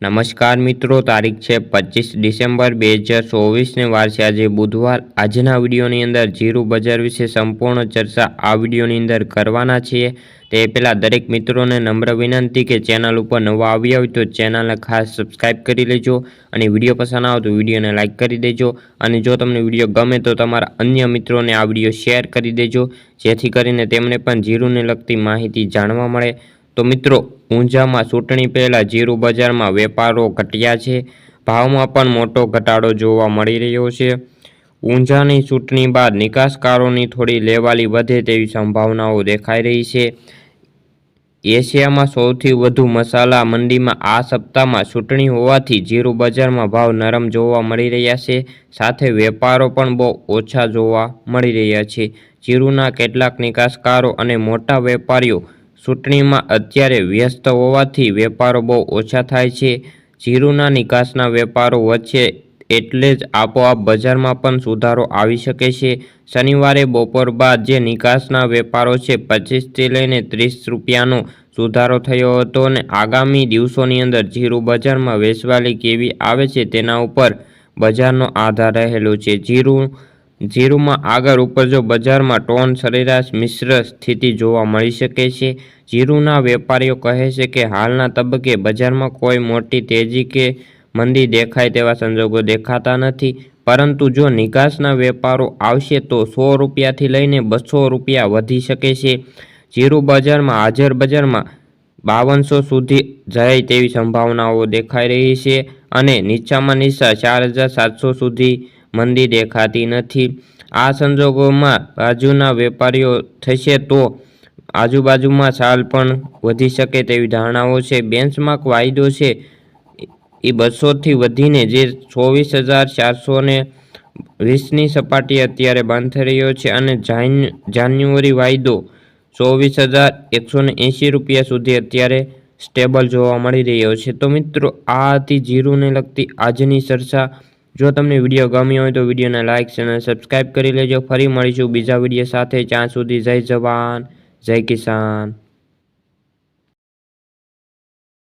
નમસ્કાર મિત્રો, તારીખ છે પચીસ ડિસેમ્બર બે હજાર ચોવીસને વાર છે આજે બુધવાર. આજના વિડીયોની અંદર જીરું બજાર વિશે સંપૂર્ણ ચર્ચા આ વિડીયોની અંદર કરવાના છીએ. તે પહેલાં દરેક મિત્રોને નમ્ર વિનંતી કે ચેનલ ઉપર નવા આવ્યા હોય તો ચેનલને ખાસ સબસ્ક્રાઈબ કરી લેજો અને વીડિયો પસંદ આવે તો વિડીયોને લાઇક કરી દેજો અને જો તમને વીડિયો ગમે તો તમારા અન્ય મિત્રોને આ વીડિયો શેર કરી દેજો. જેથી કરીને તેમને પણ જીરુને લગતી માહિતી જાણવા મળે. તો મિત્રો, ઊંઝામાં ચૂંટણી પહેલાં જીરું બજારમાં વેપારો ઘટ્યા છે. ભાવમાં પણ મોટો ઘટાડો જોવા મળી રહ્યો છે. ઊંઝાની ચૂંટણી બાદ નિકાસકારોની થોડી લેવાલી વધે તેવી સંભાવનાઓ દેખાઈ રહી છે. એશિયામાં સૌથી વધુ મસાલા મંડીમાં આ સપ્તાહમાં ચૂંટણી હોવાથી જીરું બજારમાં ભાવ નરમ જોવા મળી રહ્યા છે. સાથે વેપારો પણ બહુ ઓછા જોવા મળી રહ્યા છે. જીરુના કેટલાક નિકાસકારો અને મોટા વેપારીઓ ચૂંટણીમાં અત્યારે વ્યસ્ત હોવાથી વેપારો બહુ ઓછા થાય છે. જીરુના નિકાસના વેપારો વચ્ચે એટલે જ આપોઆપ બજારમાં પણ સુધારો આવી શકે છે. શનિવારે બપોર બાદ જે નિકાસના વેપારો છે, પચીસથી લઈને ત્રીસ રૂપિયાનો સુધારો થયો હતો અને આગામી દિવસોની અંદર જીરું બજારમાં વેચવાલી કેવી આવે છે તેના ઉપર બજારનો આધાર રહેલો છે. જીરું જીરુમાં આગળ ઉપર જો બજારમાં ટોન સરેરાશ મિશ્ર સ્થિતિ જોવા મળી શકે છે, જીરુના વેપારીઓ કહે છે કે હાલના તબક્કે બજારમાં કોઈ મોટી તેજી કે મંદી દેખાય તેવા સંજોગો દેખાતા નથી, પરંતુ જો નિકાસના વેપારો આવશે તો સો રૂપિયાથી લઈને બસો રૂપિયા વધી શકે છે. જીરું બજારમાં, હાજર બજારમાં બાવનસો સુધી જાય તેવી સંભાવનાઓ દેખાઈ રહી છે અને નીચામાં નીચા ચાર હજાર સાતસો સુધી મંદી દેખાતી નથી. આ સંજોગોમાં બાજુના વેપારીઓ થશે તો આજુબાજુમાં સાલ પણ વધી શકે તેવી ધારણાઓ છે. બેન્ચમાર્ક વાયદો છે. એ બસોથી વધીને જે ચોવીસ હજાર ચારસો ને વીસની સપાટી અત્યારે બંધ થઈ રહ્યો છે અને જાન્યુઆરી વાયદો ચોવીસ હજાર એકસો ને એંશી રૂપિયા સુધી અત્યારે સ્ટેબલ જોવા મળી રહ્યો છે. તો મિત્રો, આ હતી જીરુને લગતી આજની ચર્ચા. જો તમને વીડિયો ગમ્યો હોય તો વિડીયોને લાઇક ચેનલ સબસ્ક્રાઈબ કરી લેજો. ફરી મળીશું બીજા વીડિયો સાથે. ત્યાં સુધી જય જવાન, જય કિસાન.